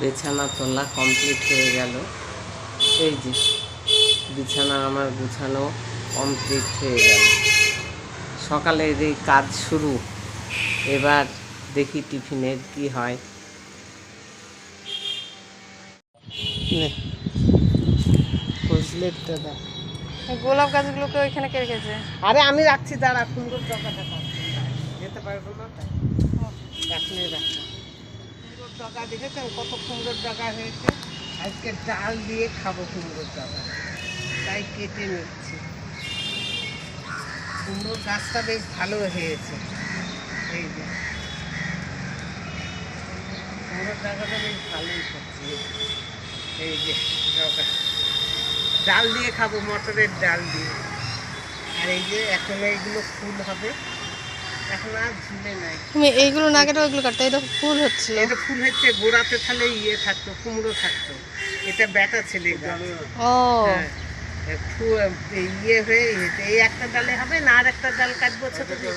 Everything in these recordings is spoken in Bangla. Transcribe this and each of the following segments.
বিছানা তোলা কমপ্লিট হয়ে গেল। এই যে বিছানা আমার গুছানো কমপ্লিট হয়ে গেল। সকালের এই কাজ শুরু। এবার দেখি টিফিনের কি হয়। গোলাপ গাছগুলোকে ওইখানে কে রেখেছে? আরে আমি রাখছি দাঁড়া ডগাটা কাটছি। যেতে পারব না তাই। কত ডগা হয়েছে? আজকে ডাল দিয়ে খাব তাই কেটে গাছটা বেশ ভালো হয়েছে। এই যে। বেশ ভালোই এই যে ডগা ডাল দিয়ে খাব, মটরের ডাল দিয়ে। আর এই যে, এখন এইগুলো ফুল হবে এখন আর ঝুলে নাই তুমি এইগুলো না কেটে ওইগুলো কাটতে এটা ফুল হচ্ছে এটা ফুল হচ্ছে গোড়াতে তাহলে ইয়ে থাকতো কুমড়ো থাকতো এটা ব্যাটা ছেলে ও হ্যাঁ ইয়ে হয়ে এই একটা ডালে হবে না আর একটা ডাল কাটবো ছোট ছোট?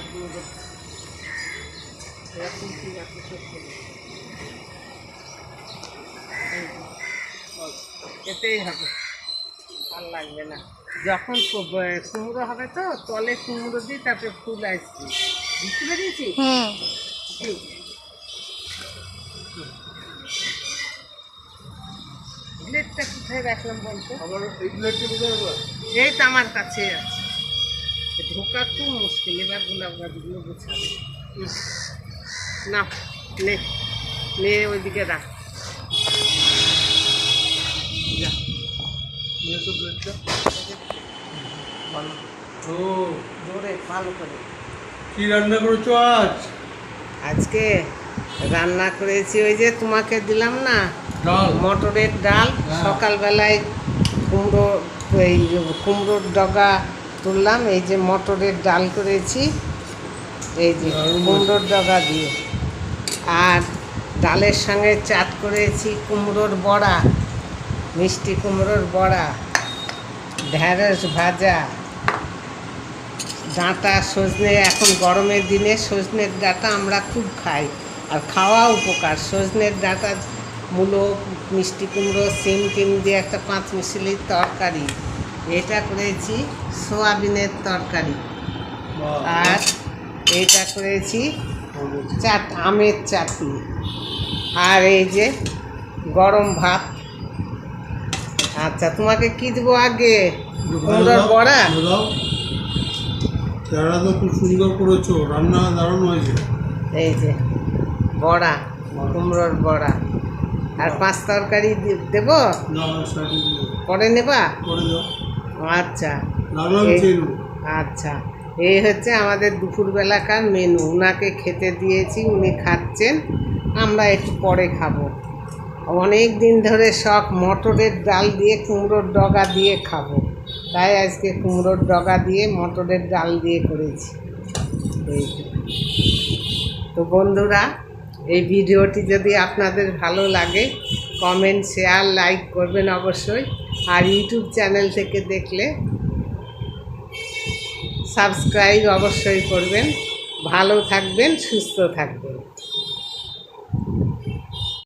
এরা ফুল। এতেই হবে আর লাগবে না যখন কুমড়ো হবে তো তলে কুমড়ো দিই তারপরে ফুল আসবে বুঝতে পেরেছি এই। প্লেটটা কোথায় রাখলাম বলতো? এই তো আমার কাছে আছে। ঢোকা খুব মুশকিল এবার গোলাপ গাছগুলো গোছাবে। ইস, না নে নে ওইদিকে রাখ। জোরে ভালো করে। কি রান্না করেছ আজ? আজকে রান্না করেছি ওই যে তোমাকে দিলাম না মটরের ডাল। হ্যাঁ। সকালবেলায় কুমড়ো এই কুমড়োর ডগা তুললাম এই যে মটরের ডাল করেছি এই যে। কুমড়োর ডগা দিয়ে। আর ডালের সঙ্গে চাট করেছি কুমড়োর বড়া মিষ্টি কুমড়োর বড়া ঢ্যাঁড়স ভাজা ডাঁটা সজনে এখন গরমের দিনে সজনের ডাঁটা আমরা খুব খাই আর খাওয়া উপকার। সজনের ডাঁটা মূলো মিষ্টি কুমড়ো সিম টিম দিয়ে একটা পাঁচ মিশালির তরকারি এটা করেছি সোয়াবিনের তরকারি। আর এটা করেছি চাট আমের চাটনি। আর এই যে গরম ভাত। আচ্ছা তোমাকে কি দেবো আগে? কুমড়োর বড়া? চেহারা তো খুব সুন্দর করেছ রান্না দারুণ হয়েছে। এই যে বড়া কুমড়োর বড়া। আর পাঁচ তরকারি দেবো? পরে নেবা? আচ্ছা। আচ্ছা। এই হচ্ছে আমাদের দুপুরবেলাকার মেনু উনাকে খেতে দিয়েছি, উনি খাচ্ছেন। আমরা একটু পরে খাব। অনেক দিন ধরে শখ, মটরের ডাল দিয়ে কুমড়োর ডগা দিয়ে খাব। তাই আজকে কুমড়োর ডগা দিয়ে, মটরের ডাল দিয়ে করেছি। এই। তো। বন্ধুরা, এই ভিডিওটি যদি আপনাদের ভালো লাগে কমেন্ট শেয়ার লাইক করবেন অবশ্যই। আর ইউটিউব চ্যানেল থেকে দেখলে সাবস্ক্রাইব অবশ্যই করবেন। ভালো থাকবেন সুস্থ থাকবেন।